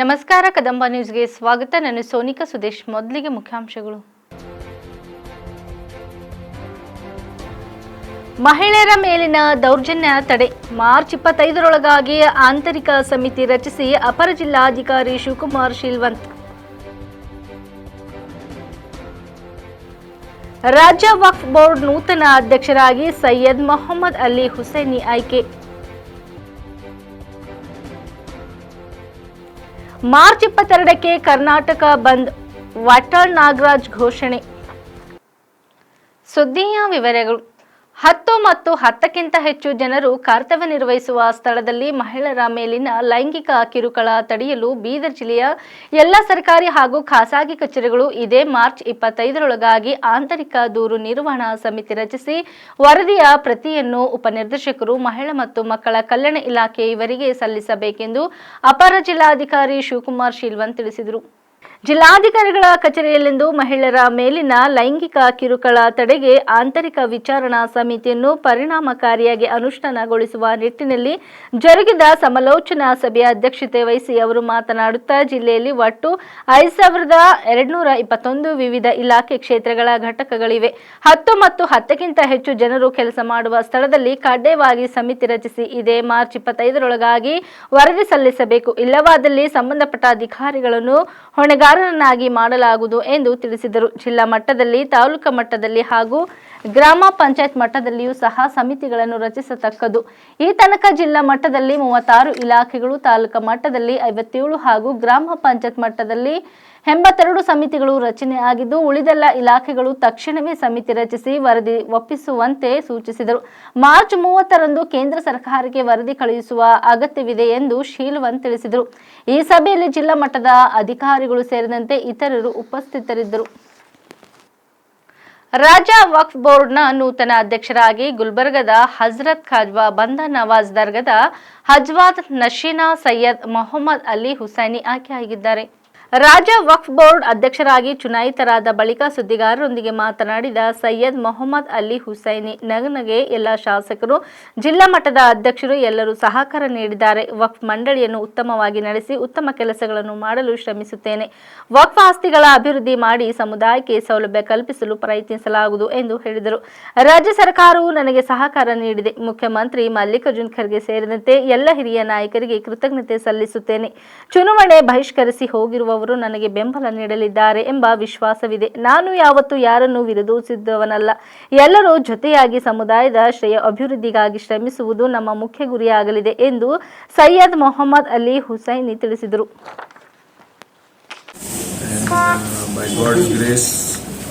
ನಮಸ್ಕಾರ, ಕದಂಬ ನ್ಯೂಸ್ಗೆ ಸ್ವಾಗತ. ನಾನು ಸೋನಿಕಾ ಸುದೇಶ್, ಮೊದಲಿಗೆ ಮುಖ್ಯಾಂಶಗಳು. ಮಹಿಳೆಯರ ಮೇಲಿನ ದೌರ್ಜನ್ಯ ತಡೆ. ಮಾರ್ಚ್ ಇಪ್ಪತ್ತೈದರೊಳಗಾಗಿ ಆಂತರಿಕ ಸಮಿತಿ ರಚಿಸಿ ಅಪರ ಜಿಲ್ಲಾಧಿಕಾರಿ ಶಿವಕುಮಾರ್ ಶಿಲ್ವಂತ್. ರಾಜ್ಯ ವಕ್ಫ್ ಬೋರ್ಡ್ ನೂತನ ಅಧ್ಯಕ್ಷರಾಗಿ ಸೈಯದ್ ಮೊಹಮ್ಮದ್ ಅಲಿ ಹುಸೇನಿ ಆಯ್ಕೆ. ಮಾರ್ಚ್ ಇಪ್ಪತ್ತೆರಡಕ್ಕೆ ಕರ್ನಾಟಕ ಬಂದ್ ವಾಟಾಳ್ ನಾಗರಾಜ್ ಘೋಷಣೆ. ಸುದ್ದಿಯ ವಿವರಗಳು. ಹತ್ತು ಮತ್ತು ಹತ್ತಕ್ಕಿಂತ ಹೆಚ್ಚು ಜನರು ಕರ್ತವ್ಯ ನಿರ್ವಹಿಸುವ ಸ್ಥಳದಲ್ಲಿ ಮಹಿಳೆಯರ ಮೇಲಿನ ಲೈಂಗಿಕ ಕಿರುಕುಳ ತಡೆಯಲು ಬೀದರ್ ಜಿಲ್ಲೆಯ ಎಲ್ಲ ಸರ್ಕಾರಿ ಹಾಗೂ ಖಾಸಗಿ ಕಚೇರಿಗಳು ಇದೇ ಮಾರ್ಚ್ ಇಪ್ಪತ್ತೈದರೊಳಗಾಗಿ ಆಂತರಿಕ ದೂರು ನಿರ್ವಹಣಾ ಸಮಿತಿ ರಚಿಸಿ ವರದಿಯ ಪ್ರತಿಯನ್ನು ಉಪನಿರ್ದೇಶಕರು, ಮಹಿಳಾ ಮತ್ತು ಮಕ್ಕಳ ಕಲ್ಯಾಣ ಇಲಾಖೆ ಇವರಿಗೆ ಸಲ್ಲಿಸಬೇಕೆಂದು ಅಪರ ಜಿಲ್ಲಾಧಿಕಾರಿ ಶಿವಕುಮಾರ್ ಶೀಲ್ವನ್ ತಿಳಿಸಿದರು. ಜಿಲ್ಲಾಧಿಕಾರಿಗಳ ಕಚೇರಿಯಲ್ಲಿಂದು ಮಹಿಳೆಯರ ಮೇಲಿನ ಲೈಂಗಿಕ ಕಿರುಕುಳ ತಡೆಗೆ ಆಂತರಿಕ ವಿಚಾರಣಾ ಸಮಿತಿಯನ್ನು ಪರಿಣಾಮಕಾರಿಯಾಗಿ ಅನುಷ್ಠಾನಗೊಳಿಸುವ ನಿಟ್ಟಿನಲ್ಲಿ ಜರುಗಿದ ಸಮಾಲೋಚನಾ ಸಭೆಯ ಅಧ್ಯಕ್ಷತೆ ವಹಿಸಿ ಅವರು ಮಾತನಾಡುತ್ತಾ, ಜಿಲ್ಲೆಯಲ್ಲಿ ಒಟ್ಟು ಐದು ಸಾವಿರದ ಎರಡ್ನೂರ ಇಪ್ಪತ್ತೊಂದು ವಿವಿಧ ಇಲಾಖೆ ಕ್ಷೇತ್ರಗಳ ಘಟಕಗಳಿವೆ. ಹತ್ತು ಮತ್ತು ಹತ್ತಕ್ಕಿಂತ ಹೆಚ್ಚು ಜನರು ಕೆಲಸ ಮಾಡುವ ಸ್ಥಳದಲ್ಲಿ ಕಡ್ಡಾಯವಾಗಿ ಸಮಿತಿ ರಚಿಸಿ ಇದೇ ಮಾರ್ಚ್ ಇಪ್ಪತ್ತೈದರೊಳಗಾಗಿ ವರದಿ ಸಲ್ಲಿಸಬೇಕು. ಇಲ್ಲವಾದಲ್ಲಿ ಸಂಬಂಧಪಟ್ಟ ಅಧಿಕಾರಿಗಳನ್ನು ಹೊಣೆಗಾರರನ್ನಾಗಿ ಮಾಡಲಾಗುವುದು ಎಂದು ತಿಳಿಸಿದರು. ಜಿಲ್ಲಾ ಮಟ್ಟದಲ್ಲಿ, ತಾಲೂಕು ಮಟ್ಟದಲ್ಲಿ ಹಾಗೂ ಗ್ರಾಮ ಪಂಚಾಯತ್ ಮಟ್ಟದಲ್ಲಿಯೂ ಸಹ ಸಮಿತಿಗಳನ್ನು ರಚಿಸತಕ್ಕದ್ದು ಈ ತನಕ ಜಿಲ್ಲಾ ಮಟ್ಟದಲ್ಲಿ ಮೂವತ್ತಾರು ಇಲಾಖೆಗಳು, ತಾಲೂಕು ಮಟ್ಟದಲ್ಲಿ ಐವತ್ತೇಳು ಹಾಗೂ ಗ್ರಾಮ ಪಂಚಾಯತ್ ಮಟ್ಟದಲ್ಲಿ ಎಂಬತ್ತೆರಡು ಸಮಿತಿಗಳು ರಚನೆ ಆಗಿದ್ದು, ಉಳಿದೆಲ್ಲ ಇಲಾಖೆಗಳು ತಕ್ಷಣವೇ ಸಮಿತಿ ರಚಿಸಿ ವರದಿ ಒಪ್ಪಿಸುವಂತೆ ಸೂಚಿಸಿದರು. ಮಾರ್ಚ್ ಮೂವತ್ತರಂದು ಕೇಂದ್ರ ಸರ್ಕಾರಕ್ಕೆ ವರದಿ ಕಳುಹಿಸುವ ಅಗತ್ಯವಿದೆ ಎಂದು ಶೀಲ್ವನ್ ತಿಳಿಸಿದರು. ಈ ಸಭೆಯಲ್ಲಿ ಜಿಲ್ಲಾ ಮಟ್ಟದ ಅಧಿಕಾರಿಗಳು ಸೇರಿದಂತೆ ಇತರರು ಉಪಸ್ಥಿತರಿದ್ದರು. ರಾಜ್ಯ ವಕ್ಫ್ ಬೋರ್ಡ್ನ ನೂತನ ಅಧ್ಯಕ್ಷರಾಗಿ ಗುಲ್ಬರ್ಗದ ಹಜರತ್ ಖಾಜ್ವಾ ಬಂದ ನವಾಜ್ ದರ್ಗದ ಹಜ್ವಾದ್ ನಶೀನಾ ಸೈಯದ್ ಮೊಹಮ್ಮದ್ ಅಲಿ ಹುಸೈನಿ ಆಯ್ಕೆಯಾಗಿದ್ದಾರೆ. ರಾಜ್ಯ ವಕ್ಫ್ ಬೋರ್ಡ್ ಅಧ್ಯಕ್ಷರಾಗಿ ಚುನಾಯಿತರಾದ ಬಳಿಕ ಸುದ್ದಿಗಾರರೊಂದಿಗೆ ಮಾತನಾಡಿದ ಸೈಯದ್ ಮೊಹಮ್ಮದ್ ಅಲಿ ಹುಸೈನಿ, ನಗನಗೆ ಎಲ್ಲ ಶಾಸಕರು, ಜಿಲ್ಲಾ ಮಟ್ಟದ ಅಧ್ಯಕ್ಷರು ಎಲ್ಲರೂ ಸಹಕಾರ ನೀಡಿದ್ದಾರೆ. ವಕ್ಫ್ ಮಂಡಳಿಯನ್ನು ಉತ್ತಮವಾಗಿ ನಡೆಸಿ ಉತ್ತಮ ಕೆಲಸಗಳನ್ನು ಮಾಡಲು ಶ್ರಮಿಸುತ್ತೇನೆ. ವಕ್ಫ್ ಆಸ್ತಿಗಳ ಅಭಿವೃದ್ಧಿ ಮಾಡಿ ಸಮುದಾಯಕ್ಕೆ ಸೌಲಭ್ಯ ಕಲ್ಪಿಸಲು ಪ್ರಯತ್ನಿಸಲಾಗುವುದು ಎಂದು ಹೇಳಿದರು. ರಾಜ್ಯ ಸರ್ಕಾರವು ನನಗೆ ಸಹಕಾರ ನೀಡಿದೆ. ಮುಖ್ಯಮಂತ್ರಿ ಮಲ್ಲಿಕಾರ್ಜುನ್ ಖರ್ಗೆ ಸೇರಿದಂತೆ ಎಲ್ಲ ಹಿರಿಯ ನಾಯಕರಿಗೆ ಕೃತಜ್ಞತೆ ಸಲ್ಲಿಸುತ್ತೇನೆ. ಚುನಾವಣೆ ಬಹಿಷ್ಕರಿಸಿ ಅವರು ನನಗೆ ಬೆಂಬಲ ನೀಡಲಿದ್ದಾರೆ ಎಂಬ ವಿಶ್ವಾಸವಿದೆ. ನಾನು ಯಾವತ್ತೂ ಯಾರನ್ನು ವಿರೋಧಿಸಿದ್ದವನಲ್ಲ ಎಲ್ಲರೂ ಜೊತೆಯಾಗಿ ಸಮುದಾಯದ ಶ್ರೇಯ ಅಭಿವೃದ್ಧಿಗಾಗಿ ಶ್ರಮಿಸುವುದು ನಮ್ಮ ಮುಖ್ಯ ಗುರಿಯಾಗಲಿದೆ ಎಂದು ಸೈಯದ್ ಮೊಹಮ್ಮದ್ ಅಲಿ ಹುಸೈನಿ ತಿಳಿಸಿದರು.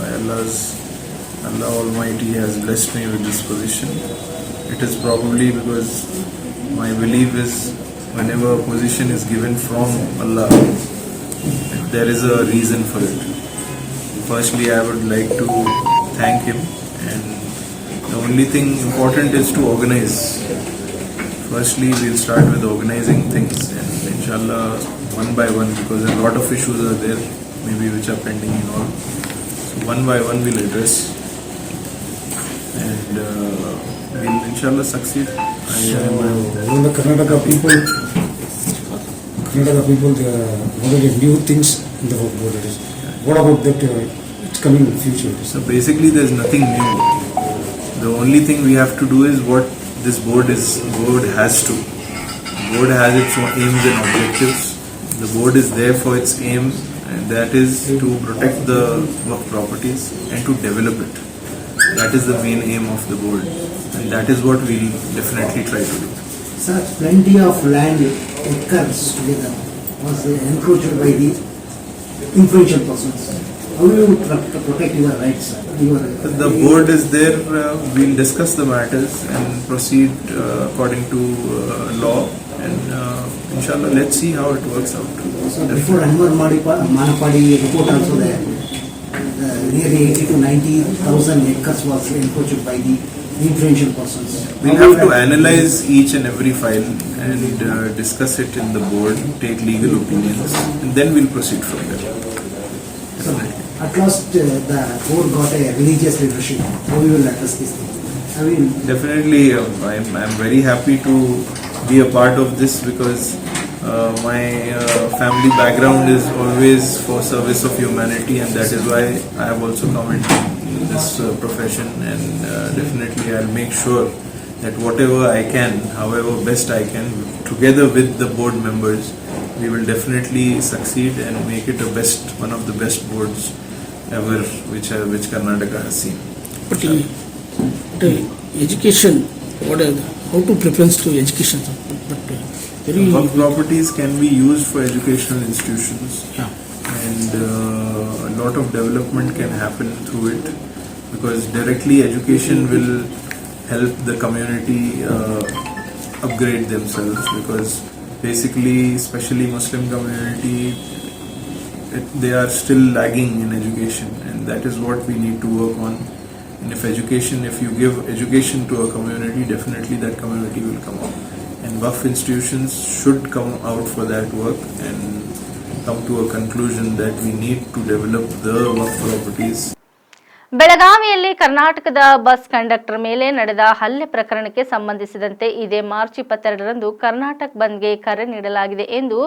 Uh, Allah Almighty has blessed me with this position. It is probably because my belief is whenever a position is given from Allah, there is a reason for it. Firstly, I would like to thank Him, and the only thing important is to organize. Firstly, we'll start with organizing things, and inshallah, one by one, because a lot of issues are there, maybe which are pending and all. So, one by one, we'll address, and uh, we'll inshallah succeed. I am, uh, the Karnataka people, Karnataka people, they are wanted new things in the work board. It is. What about that? Uh, it's coming in the future. So basically, there's nothing new. The only thing we have to do is what this board is. Board has to. Board has its own aims and objectives. The board is there for its aim, and that is to protect the work properties and to develop it. That is the main aim of the board, and that is what we'll definitely try to do. Sir, plenty of land acres together was encroached by the influential persons. How do you protect your rights? Your, The board is there. Uh, we'll discuss the matters and proceed uh, according to uh, law, and uh, inshallah, let's see how it works out. So before Anwar Manapadi report also there, the nearly 80 to 90,000 acres was encroached by the influential persons. We'll have to analyze each and every file and uh, discuss it in the board, take legal opinions, and then we'll proceed from there. So at last, uh, the board got a religious leadership. How you will address this thing? I mean, Definitely, uh, I'm, I'm very happy to be a part of this because Uh, my uh, family background is always for service of humanity, and that is why I have also come into this uh, profession. And uh, definitely, I'll make sure that whatever I can, however best I can, together with the board members, we will definitely succeed and make it a best, one of the best boards ever, which uh, which Karnataka has seen. But in uh, education, what are the, how to preference to education? But uh, very properties can be used for educational institutions. yeah. And uh, a lot of development can happen through it because directly education will help the community uh, upgrade themselves because basically especially muslim community it, they are still lagging in education and that is what we need to work on. And if education if you give education to a community definitely that community will come up. And buff institutions should come out for that work and come to a conclusion that we need to develop the work properties. ಬೆಳಗಾವಿಯಲ್ಲಿ ಕರ್ನಾಟಕದ bus conductor ಮೇಲೆ ನಡೆದ ಹಲ್ಲೆ ಪ್ರಕರಣಕ್ಕೆ ಸಂಬಂಧಿಸಿದಂತೆ ಇದೇ March ಇಪ್ಪತ್ತೆರಡರಂದು ಕರ್ನಾಟಕ ಬಂದ್ಗೆ ಕರೆ ನೀಡಲಾಗಿದೆ ಎಂದು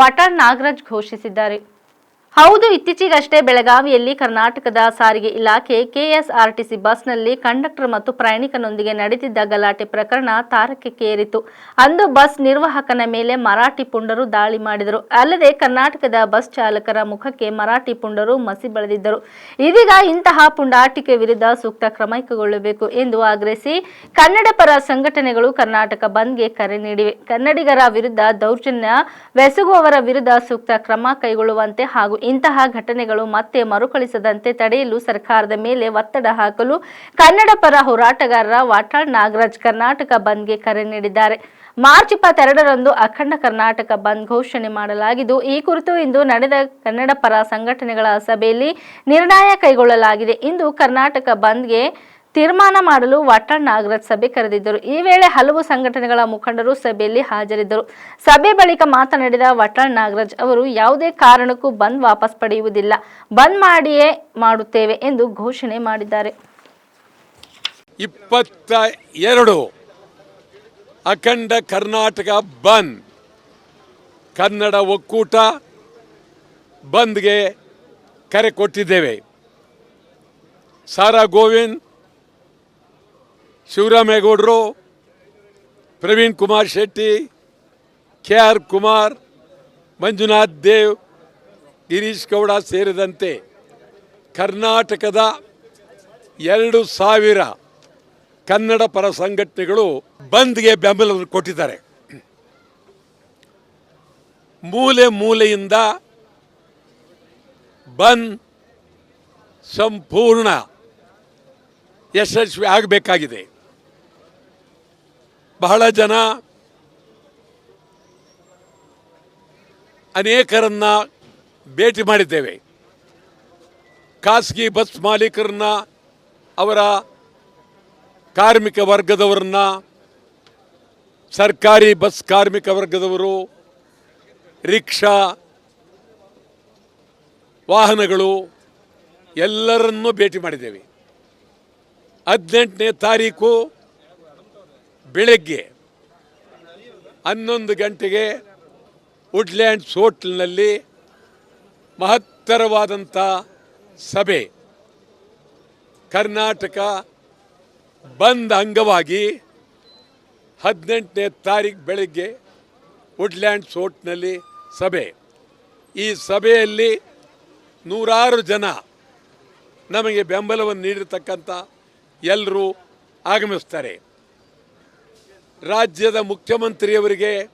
ವಾಟಾಳ್ ನಾಗರಾಜ್ ಘೋಷಿಸಿದ್ದಾರೆ. ಹೌದು, ಇತ್ತೀಚೆಗಷ್ಟೇ ಬೆಳಗಾವಿಯಲ್ಲಿ ಕರ್ನಾಟಕದ ಸಾರಿಗೆ ಇಲಾಖೆ ಕೆಎಸ್ಆರ್ಟಿಸಿ ಬಸ್ನಲ್ಲಿ ಕಂಡಕ್ಟರ್ ಮತ್ತು ಪ್ರಯಾಣಿಕನೊಂದಿಗೆ ನಡೆದಿದ್ದ ಗಲಾಟೆ ಪ್ರಕರಣ ತಾರಕಕ್ಕೇರಿತು ಅಂದು ಬಸ್ ನಿರ್ವಾಹಕನ ಮೇಲೆ ಮರಾಠಿ ಪುಂಡರು ದಾಳಿ ಮಾಡಿದರು. ಅಲ್ಲದೆ ಕರ್ನಾಟಕದ ಬಸ್ ಚಾಲಕರ ಮುಖಕ್ಕೆ ಮರಾಠಿ ಪುಂಡರು ಮಸಿ ಬಳಿದಿದ್ದರು. ಇದೀಗ ಇಂತಹ ಪುಂಡಾಟಿಕೆ ವಿರುದ್ಧ ಸೂಕ್ತ ಕ್ರಮ ಕೈಗೊಳ್ಳಬೇಕು ಎಂದು ಆಗ್ರಹಿಸಿ ಕನ್ನಡ ಪರ ಸಂಘಟನೆಗಳು ಕರ್ನಾಟಕ ಬಂದ್ಗೆ ಕರೆ ನೀಡಿವೆ. ಕನ್ನಡಿಗರ ವಿರುದ್ಧ ದೌರ್ಜನ್ಯ ಬೆಸಗುವವರ ವಿರುದ್ಧ ಸೂಕ್ತ ಕ್ರಮ ಕೈಗೊಳ್ಳುವಂತೆ ಹಾಗೂ ಇಂತಹ ಘಟನೆಗಳು ಮತ್ತೆ ಮರುಕಳಿಸದಂತೆ ತಡೆಯಲು ಸರ್ಕಾರದ ಮೇಲೆ ಒತ್ತಡ ಹಾಕಲು ಕನ್ನಡ ಪರ ಹೋರಾಟಗಾರರ ವಾಟಾಳ್ ನಾಗರಾಜ್ ಕರ್ನಾಟಕ ಬಂದ್ಗೆ ಕರೆ ನೀಡಿದ್ದಾರೆ. ಮಾರ್ಚ್ ಇಪ್ಪತ್ತೆರಡರಂದು ಅಖಂಡ ಕರ್ನಾಟಕ ಬಂದ್ ಘೋಷಣೆ ಮಾಡಲಾಗಿದ್ದು, ಈ ಕುರಿತು ಇಂದು ನಡೆದ ಕನ್ನಡ ಪರ ಸಂಘಟನೆಗಳ ಸಭೆಯಲ್ಲಿ ನಿರ್ಣಯ ಕೈಗೊಳ್ಳಲಾಗಿದೆ. ಇಂದು ಕರ್ನಾಟಕ ಬಂದ್ಗೆ ತೀರ್ಮಾನ ಮಾಡಲು ವಾಟಾಳ್ ನಾಗರಾಜ್ ಸಭೆ ಕರೆದಿದ್ದರು. ಈ ವೇಳೆ ಹಲವು ಸಂಘಟನೆಗಳ ಮುಖಂಡರು ಸಭೆಯಲ್ಲಿ ಹಾಜರಿದ್ದರು. ಸಭೆ ಬಳಿಕ ಮಾತನಾಡಿದ ವಾಟಾಳ್ ನಾಗರಾಜ್ ಅವರು, ಯಾವುದೇ ಕಾರಣಕ್ಕೂ ಬಂದ್ ವಾಪಸ್ ಪಡೆಯುವುದಿಲ್ಲ. ಬಂದ್ ಮಾಡಿಯೇ ಮಾಡುತ್ತೇವೆ ಎಂದು ಘೋಷಣೆ ಮಾಡಿದ್ದಾರೆ. ಇಪ್ಪತ್ತ ಎರಡು ಅಖಂಡ ಕರ್ನಾಟಕ ಬಂದ್. ಕನ್ನಡ ಒಕ್ಕೂಟ ಬಂದ್ಗೆ ಕರೆ ಕೊಟ್ಟಿದ್ದೇವೆ. ಸಾರಾ ಗೋವಿಂದ್ ಶಿವರಾಮೇಗೌಡರು ಪ್ರವೀಣ್ ಕುಮಾರ್ ಶೆಟ್ಟಿ ಕೆ ಆರ್ ಕುಮಾರ್, ಮಂಜುನಾಥ್ ದೇವ್, ಗಿರೀಶ್ ಗೌಡ ಸೇರಿದಂತೆ ಕರ್ನಾಟಕದ ಎರಡು ಸಾವಿರ ಕನ್ನಡ ಪರ ಸಂಘಟನೆಗಳು ಬಂದ್ಗೆ ಬೆಂಬಲ ಕೊಟ್ಟಿದ್ದಾರೆ. ಮೂಲೆ ಮೂಲೆಯಿಂದ ಬಂದ್ ಸಂಪೂರ್ಣ ಯಶಸ್ವಿ ಆಗಬೇಕಾಗಿದೆ. ಬಹಳ ಜನ ಅನೇಕರನ್ನ ಭೇಟಿ ಮಾಡಿದ್ದೇವೆ. ಖಾಸಗಿ ಬಸ್ ಮಾಲೀಕರನ್ನ, ಅವರ ಕಾರ್ಮಿಕ ವರ್ಗದವರನ್ನ, ಸರ್ಕಾರಿ ಬಸ್ ಕಾರ್ಮಿಕ ವರ್ಗದವರು, ರಿಕ್ಷಾ ವಾಹನಗಳು ಎಲ್ಲರನ್ನೂ ಭೇಟಿ ಮಾಡಿದ್ದೇವೆ. ಹದಿನೆಂಟನೇ ತಾರೀಕು ಬೆಳಗ್ಗೆ ಹನ್ನೊಂದು ಗಂಟೆಗೆ ವುಡ್ಲ್ಯಾಂಡ್ಸ್ ಹೋಟ್ಲ್ನಲ್ಲಿ ಮಹತ್ತರವಾದಂಥ ಸಭೆ. ಕರ್ನಾಟಕ ಬಂದ್ ಅಂಗವಾಗಿ ಹದಿನೆಂಟನೇ ತಾರೀಕು ಬೆಳಗ್ಗೆ ವುಡ್ಲ್ಯಾಂಡ್ಸ್ ಹೋಟ್ನಲ್ಲಿ ಸಭೆ. ಈ ಸಭೆಯಲ್ಲಿ ನೂರಾರು ಜನ ನಮಗೆ ಬೆಂಬಲವನ್ನು ನೀಡಿರ್ತಕ್ಕಂಥ ಎಲ್ಲರೂ ಆಗಮಿಸ್ತಾರೆ. ರಾಜ್ಯದ ಮುಖ್ಯಮಂತ್ರಿಯವರಿಗೆ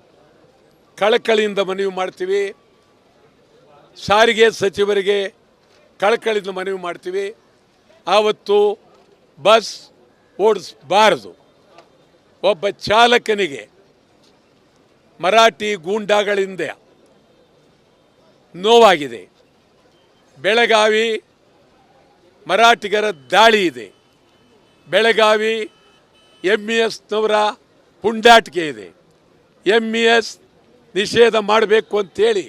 ಕಳಕಳಿಯಿಂದ ಮನವಿ ಮಾಡ್ತೀವಿ. ಸಾರಿಗೆ ಸಚಿವರಿಗೆ ಕಳಕಳಿಯಿಂದ ಮನವಿ ಮಾಡ್ತೀವಿ. ಆವತ್ತು ಬಸ್ ಓಡಿಸಬಾರದು. ಒಬ್ಬ ಚಾಲಕನಿಗೆ ಮರಾಠಿ ಗೂಂಡಾಗಳಿಂದ ನೋವಾಗಿದೆ. ಬೆಳಗಾವಿ ಮರಾಠಿಗರ ದಾಳಿ ಇದೆ. ಬೆಳಗಾವಿ ಎಂ ಇ ಎಸ್ನವರ ಪುಂಡಾಟಿಕೆ ಇದೆ. ಎಂ ಇ ಎಸ್ ನಿಷೇಧ ಮಾಡಬೇಕು ಅಂತೇಳಿ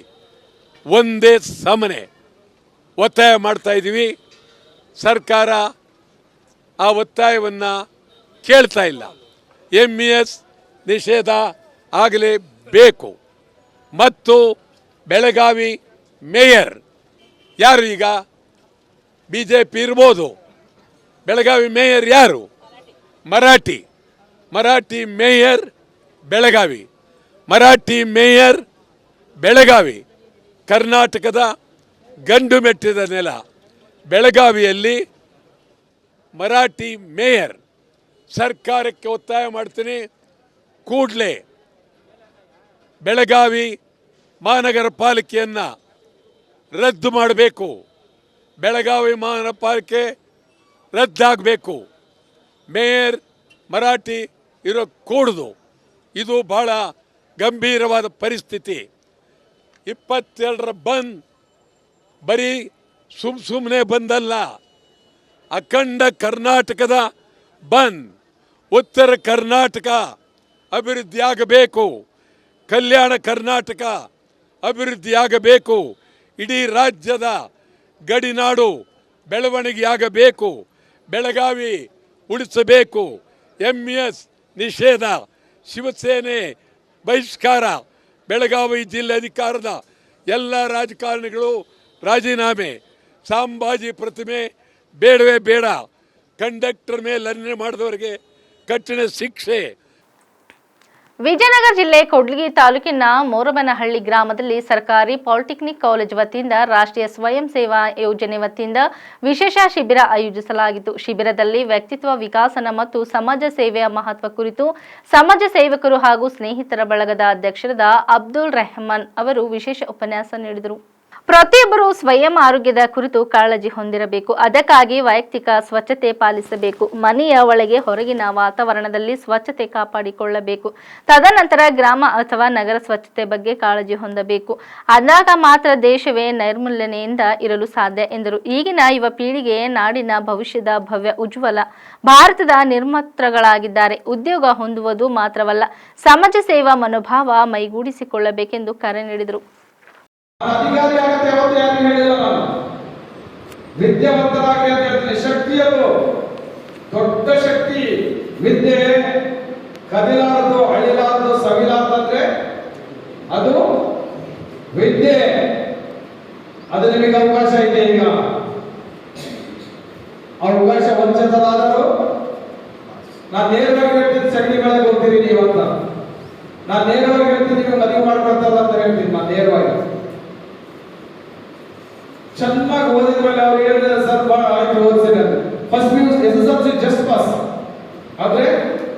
ಒಂದೇ ಸಮನೆ ಒತ್ತಾಯ ಮಾಡ್ತಾ ಇದ್ದೀವಿ. ಸರ್ಕಾರ ಆ ಒತ್ತಾಯವನ್ನು ಕೇಳ್ತಾ ಇಲ್ಲ. ಎಂ ಇ ಎಸ್ ನಿಷೇಧ ಆಗಲೇಬೇಕು. ಮತ್ತು ಬೆಳಗಾವಿ ಮೇಯರ್ ಯಾರು ಈಗ? ಬಿ ಜೆ ಪಿ ಇರ್ಬೋದು. ಬೆಳಗಾವಿ ಮೇಯರ್ ಯಾರು? ಮರಾಠಿ. ಮರಾಠಿ ಮೇಯರ್ ಬೆಳಗಾವಿ. ಮರಾಠಿ ಮೇಯರ್ ಬೆಳಗಾವಿ. ಕರ್ನಾಟಕದ ಗಂಡು ಮೆಟ್ಟಿದ ನೆಲ. ಬೆಳಗಾವಿಯಲ್ಲಿ ಮರಾಠಿ ಮೇಯರ್ ಸರ್ಕಾರಕ್ಕೆ ಒತ್ತಾಯ ಮಾಡ್ತೀನಿ. ಕೂಡಲೇ ಬೆಳಗಾವಿ ಮಹಾನಗರ ಪಾಲಿಕೆಯನ್ನು ರದ್ದು ಮಾಡಬೇಕು. ಬೆಳಗಾವಿ ಮಹಾನಗರ ಪಾಲಿಕೆ ರದ್ದಾಗಬೇಕು. ಮೇಯರ್ ಮರಾಠಿ ಇರೋ ಕೂಡುದು. ಇದು ಬಹಳ ಗಂಭೀರವಾದ ಪರಿಸ್ಥಿತಿ. ಇಪ್ಪತ್ತೆರಡರ ಬಂದ್ ಬರೀ ಸುಮ್ ಸುಮ್ಮನೆ ಬಂದಲ್ಲ. ಅಖಂಡ ಕರ್ನಾಟಕದ ಬಂದ್. ಉತ್ತರ ಕರ್ನಾಟಕ ಅಭಿವೃದ್ಧಿಯಾಗಬೇಕು. ಕಲ್ಯಾಣ ಕರ್ನಾಟಕ ಅಭಿವೃದ್ಧಿಯಾಗಬೇಕು. ಇಡೀ ರಾಜ್ಯದ ಗಡಿನಾಡು ಬೆಳವಣಿಗೆಯಾಗಬೇಕು. ಬೆಳಗಾವಿ ಉಳಿಸಬೇಕು. ಎಂ ಎಸ್ ನಿಷೇಧ, ಶಿವಸೇನೆ ಬಹಿಷ್ಕಾರ, ಬೆಳಗಾವಿ ಜಿಲ್ಲಾಧಿಕಾರದ ಎಲ್ಲ ರಾಜಕಾರಣಿಗಳು ರಾಜೀನಾಮೆ, ಸಾಂಬಾಜಿ ಪ್ರತಿಮೆ ಬೇಡವೇ ಬೇಡ, ಕಂಡಕ್ಟರ್ ಮೇಲೆ ಅನ್ಯ ಮಾಡಿದವರಿಗೆ ಕಠಿಣ ಶಿಕ್ಷೆ. ವಿಜಯನಗರ ಜಿಲ್ಲೆ ಕೊಡ್ಲಿಗಿ ತಾಲೂಕಿನ ಮೋರಬನಹಳ್ಳಿ ಗ್ರಾಮದಲ್ಲಿ ಸರ್ಕಾರಿ ಪಾಲಿಟೆಕ್ನಿಕ್ ಕಾಲೇಜ್ ವತಿಯಿಂದ ರಾಷ್ಟ್ರೀಯ ಸ್ವಯಂ ಸೇವಾ ಯೋಜನೆ ವತಿಯಿಂದ ವಿಶೇಷ ಶಿಬಿರ ಆಯೋಜಿಸಲಾಗಿತ್ತು. ಶಿಬಿರದಲ್ಲಿ ವ್ಯಕ್ತಿತ್ವ ವಿಕಾಸನ ಮತ್ತು ಸಮಾಜ ಸೇವೆಯ ಮಹತ್ವ ಕುರಿತು ಸಮಾಜ ಸೇವಕರು ಹಾಗೂ ಸ್ನೇಹಿತರ ಬಳಗದ ಅಧ್ಯಕ್ಷರಾದ ಅಬ್ದುಲ್ ರೆಹಮಾನ್ ಅವರು ವಿಶೇಷ ಉಪನ್ಯಾಸ ನೀಡಿದರು. ಪ್ರತಿಯೊಬ್ಬರು ಸ್ವಯಂ ಆರೋಗ್ಯದ ಕುರಿತು ಕಾಳಜಿ ಹೊಂದಿರಬೇಕು. ಅದಕ್ಕಾಗಿ ವೈಯಕ್ತಿಕ ಸ್ವಚ್ಛತೆ ಪಾಲಿಸಬೇಕು. ಮನೆಯ ಒಳಗೆ ಹೊರಗಿನ ವಾತಾವರಣದಲ್ಲಿ ಸ್ವಚ್ಛತೆ ಕಾಪಾಡಿಕೊಳ್ಳಬೇಕು. ತದನಂತರ ಗ್ರಾಮ ಅಥವಾ ನಗರ ಸ್ವಚ್ಛತೆ ಬಗ್ಗೆ ಕಾಳಜಿ ಹೊಂದಬೇಕು. ಅದಾಗ ಮಾತ್ರ ದೇಶವೇ ನೈರ್ಮಲ್ಯನೆಯಿಂದ ಇರಲು ಸಾಧ್ಯ ಎಂದರು. ಈಗಿನ ಯುವ ಪೀಳಿಗೆ ನಾಡಿನ ಭವಿಷ್ಯದ ಭವ್ಯ ಉಜ್ವಲ ಭಾರತದ ನಿರ್ಮಾತೃಗಳಾಗಿದ್ದಾರೆ. ಉದ್ಯೋಗ ಹೊಂದುವುದು ಮಾತ್ರವಲ್ಲ, ಸಮಾಜ ಸೇವಾ ಮನೋಭಾವ ಮೈಗೂಡಿಸಿಕೊಳ್ಳಬೇಕೆಂದು ಕರೆ ನೀಡಿದರು. ಅಧಿಕಾರಿ ಆಗತ್ತೆ ಯಾವತ್ತು ಯಾರು ಹೇಳಿಲ್ಲ ನಾನು. ವಿದ್ಯಾವಂತರಾಗಿ ಅಂತ ಹೇಳ್ತೀನಿ. ಶಕ್ತಿ ಅದು ದೊಡ್ಡ ಶಕ್ತಿ. ವಿದ್ಯೆ ಕದಿಲಾರದು, ಅಳಿಲಾರದು ಸವಿಲಾರದಂದ್ರೆ ಅದು ವಿದ್ಯೆ. ಅದು ನಿಮಗೆ ಅವಕಾಶ ಇದೆ ಈಗ. ಅವಕಾಶ ವಂಚಿತರಾದರು ನಾನು ನೇರವಾಗಿ ಹೇಳ್ತೀನಿ ಸಗಣಿ ಮೇಲೆ ಹೋಗ್ತೀರಿ ನೀವು ಅಂತ. ನಾನು ನೇರವಾಗಿ ಹೇಳ್ತೀನಿ, ನೀವು ಮದುವೆ ಮಾಡ್ಕೊಳ್ತಾರ ಅಂತ ಹೇಳ್ತೀನಿ, ನಾನು ನೇರವಾಗಿ. ಚೆನ್ನಾಗಿ ಓದಿದ ಮೇಲೆ ಅವ್ರು ಹೇಳಿದ್ರೆ, ಸರ್ ಭಾಳ ಆಯ್ತು, ಓದಿಸಿದೆ. First P U S S L C just pass ಆದ್ರೆ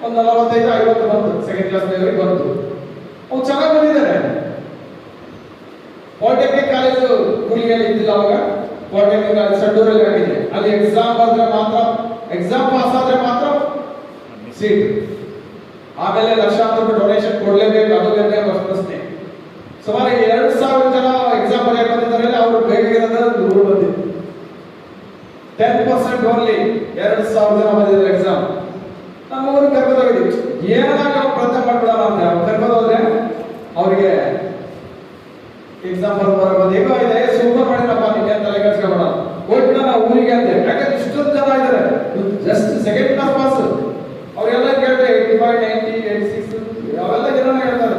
ಒಂದು ನಲವತ್ತೈದು, ಐವತ್ತು ಬಂತು ಸೆಕೆಂಡ್ ಕ್ಲಾಸ್ ಮೇಲೆ ಬಂತು. ಅವ್ರು ಚೆನ್ನಾಗಿ ಬಂದಿದ್ದಾರೆ ಪಾಲಿಟೆಕ್ನಿಕ್ ಕಾಲೇಜು ಗುಳಿಗೆಯಲ್ಲಿ ಇದ್ದಿಲ್ಲ ಅವಾಗ. ಪಾಲಿಟೆಕ್ನಿಕ್ ಕಾಲೇಜ್ ಸಂಡೂರಲ್ಲಿ ಆಗಿದೆ. ಅಲ್ಲಿ ಎಕ್ಸಾಮ್ ಬಂದ್ರೆ ಮಾತ್ರ ಎಕ್ಸಾಮ್ ಪಾಸ್ ಆದ್ರೆ ಮಾತ್ರ ಸೀಟ್ ಆಮೇಲೆ ಲಕ್ಷಾಂತರ ಡೊನೇಷನ್ ಕೊಡ್ಲೇಬೇಕು, ಅದು ಬೇರೆ ಪ್ರಶ್ನೆ ಸುಮಾರು ಎರಡು ಸಾವಿರ ಜನ ಎಕ್ಸಾಮ್ ಬರೆಯಕ್ಕೆ ಬಂದಿದ್ದಾರೆ ಅವರು ಬೇಕಾಗಿರೋದು ರೂಲ್ ಬಂದಿತ್ತು ಟೆನ್ ಎರಡ್ ಎರಡು ಸಾವಿರ ಎಕ್ಸಾಮ್ ನಮ್ಮ ಊರಿಗೆ ಕರ್ಕೊಂಡು ಹೋಗಿದ್ವಿ ಏನಾಗ ಪ್ರಯತ್ನ ಮಾಡ್ಬಿಡೋಣ ಅಂತ. ಕರ್ಕೊಂಡು ಹೋದ್ರೆ ಅವರಿಗೆ ಎಕ್ಸಾಮ್ ಬರಬಹುದು ಹೇಗೋ ಇದೆ ಸೂಪರ್ ಮಾಡಿದ್ರಪ್ಪ ನಿಮಗೆ ತಲೆ ಕೆಡ್ಸ್ಕೊಬೇಡ ಒಟ್ಟು ನಾವು ಊರಿಗೆ ಅಂತ. ಯಾಕಂದ್ರೆ ಇಷ್ಟೊಂದು ಜನ ಇದ್ದಾರೆ ಜಸ್ಟ್ ಸೆಕೆಂಡ್ ಕ್ಲಾಸ್ ಪಾಸ್ ಅವರೆಲ್ಲ ಕೇಳಿದ್ರೆ eighty five ninety eighty six ಅವೆಲ್ಲ ಜನ ಹೇಳ್ತಾರೆ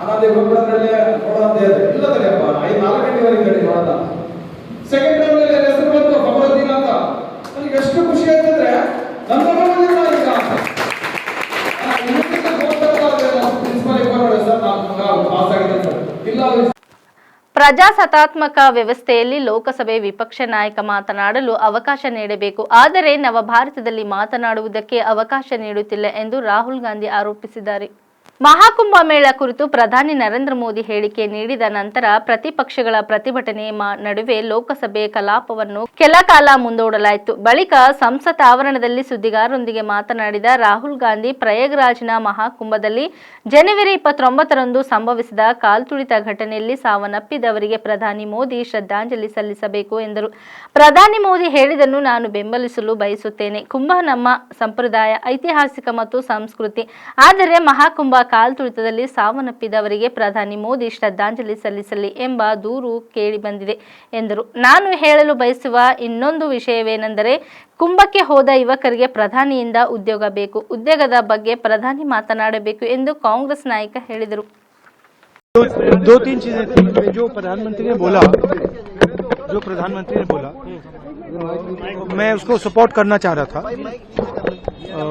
ಆನಂದ ಹೋಗ್ಬಿಡೋದ್ರಲ್ಲೇ ನೋಡೋ ಅಂತ ಹೇಳಿದ್ರೆ ಇಲ್ಲ ತಲೆಯಪ್ಪ ಐದು ನಾಲ್ಕು ಗಂಟೆವರೆಗೆ ಗಡಿ ನೋಡೋಣ ಸೆಕೆಂಡ್ ಟೈಮ್ ಹೆಸರು ಬಂತು ಭಗವದ್ಗೀತ ಅಂತ ನನಗೆ ಎಷ್ಟು ಖುಷಿ ಆಯ್ತಂದ್ರೆ ನನ್ನ ಮಗ ಬಂದಿಲ್ಲ ಈಗ ಪ್ರಿನ್ಸಿಪಲ್ ಇಬ್ಬರು ಸರ್ ನಮ್ಮ ಮಗ ಪಾಸ್ ಆಗಿದೆ ಸರ್ ಇಲ್ಲ ಅವ್ರು ಪ್ರಜಾಸತ್ತಾತ್ಮಕ ವ್ಯವಸ್ಥೆಯಲ್ಲಿ ಲೋಕಸಭೆ ವಿಪಕ್ಷ ನಾಯಕ ಮಾತನಾಡಲು ಅವಕಾಶ ನೀಡಬೇಕು. ಆದರೆ ನವಭಾರತದಲ್ಲಿ ಮಾತನಾಡುವುದಕ್ಕೆ ಅವಕಾಶ ನೀಡುತ್ತಿಲ್ಲ ಎಂದು ರಾಹುಲ್ ಗಾಂಧಿ ಆರೋಪಿಸಿದ್ದಾರೆ. ಮಹಾಕುಂಭ ಮೇಳ ಕುರಿತು ಪ್ರಧಾನಿ ನರೇಂದ್ರ ಮೋದಿ ಹೇಳಿಕೆ ನೀಡಿದ ನಂತರ ಪ್ರತಿಪಕ್ಷಗಳ ಪ್ರತಿಭಟನೆ ನಡುವೆ ಲೋಕಸಭೆ ಕಲಾಪವನ್ನು ಕೆಲ ಕಾಲ ಮುಂದೂಡಲಾಯಿತು. ಬಳಿಕ ಸಂಸತ್ ಆವರಣದಲ್ಲಿ ಸುದ್ದಿಗಾರರೊಂದಿಗೆ ಮಾತನಾಡಿದ ರಾಹುಲ್ ಗಾಂಧಿ ಪ್ರಯಾಗ್ರಾಜ್ನ ಮಹಾಕುಂಭದಲ್ಲಿ ಜನವರಿ ಇಪ್ಪತ್ತೊಂಬತ್ತರಂದು ಸಂಭವಿಸಿದ ಕಾಲ್ತುಳಿತ ಘಟನೆಯಲ್ಲಿ ಸಾವನ್ನಪ್ಪಿದವರಿಗೆ ಪ್ರಧಾನಿ ಮೋದಿ ಶ್ರದ್ಧಾಂಜಲಿ ಸಲ್ಲಿಸಬೇಕು ಎಂದರು. ಪ್ರಧಾನಿ ಮೋದಿ ಹೇಳಿದನ್ನು ನಾನು ಬೆಂಬಲಿಸಲು ಬಯಸುತ್ತೇನೆ. ಕುಂಭ ನಮ್ಮ ಸಂಪ್ರದಾಯ, ಐತಿಹಾಸಿಕ ಮತ್ತು ಸಂಸ್ಕೃತಿ. ಆದರೆ ಮಹಾಕುಂಭ ಕಾಲ್ತುಳಿತದಲ್ಲಿ ಸಾವನ್ನಪ್ಪಿದವರಿಗೆ ಪ್ರಧಾನಿ ಮೋದಿ ಶ್ರದ್ಧಾಂಜಲಿ ಸಲ್ಲಿಸಲಿ ಎಂಬ ದೂರು ಕೇಳಿಬಂದಿದೆ ಎಂದರು ನಾನು ಹೇಳಲು ಬಯಸುವ ಇನ್ನೊಂದು ವಿಷಯವೇನೆಂದರೆ ಕುಂಭಕ್ಕೆ ಹೋದ ಯುವಕರಿಗೆ ಪ್ರಧಾನಿಯಿಂದ ಉದ್ಯೋಗ ಬೇಕು ಉದ್ಯೋಗದ ಬಗ್ಗೆ ಪ್ರಧಾನಿ ಮಾತನಾಡಬೇಕು ಎಂದು ಕಾಂಗ್ರೆಸ್ ನಾಯಕ ಹೇಳಿದರು तो दो तीन चीजें थी जो प्रधानमंत्री ने बोला जो प्रधानमंत्री ने बोला मैं उसको सपोर्ट करना चाह रहा था अ,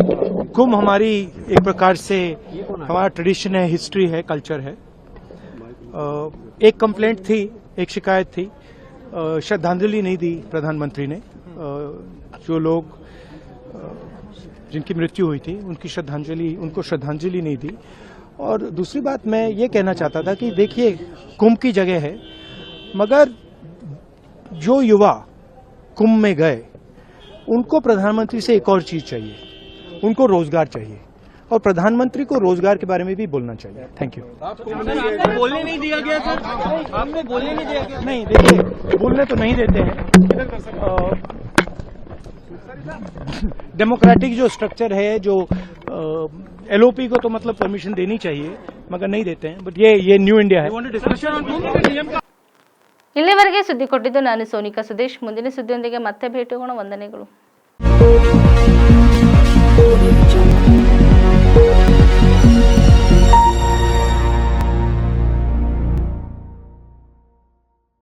कुंभ हमारी एक प्रकार से हमारा ट्रेडिशन है हिस्ट्री है कल्चर है। एक कंप्लेंट थी, एक शिकायत थी। श्रद्धांजलि नहीं दी प्रधानमंत्री ने। जो लोग जिनकी मृत्यु हुई थी, उनकी श्रद्धांजलि, उनको श्रद्धांजलि नहीं दी। और दूसरी बात मैं ये कहना चाहता था कि देखिए, कुंभ की जगह है, मगर जो युवा कुंभ में गए, उनको प्रधानमंत्री से एक और चीज़ चाहिए। उनको रोजगार चाहिए और प्रधानमंत्री को रोजगार के बारे में भी बोलना चाहिए थैंक यू बोलने नहीं दिया गया सर आपको बोलने नहीं दिया गया नहीं देखिए बोलने तो नहीं देते हैं डेमोक्रेटिक जो स्ट्रक्चर है जो एलओपी को तो मतलब परमिशन देनी चाहिए मगर नहीं देते हैं बट ये ये न्यू इंडिया है ಇಲ್ಲಿವರೆಗೆ ಸುದ್ದಿ ಕೊಟ್ಟಿದ್ದು ನಾನು ಸೋನಿಕಾ ಸುದೇಶ್ ಮುಂದಿನ ಸುದ್ದಿಯೊಂದಿಗೆ ಮತ್ತೆ ಭೇಟಿಯಾಗೋಣ ವಂದನೆಗಳು Audio Jungle.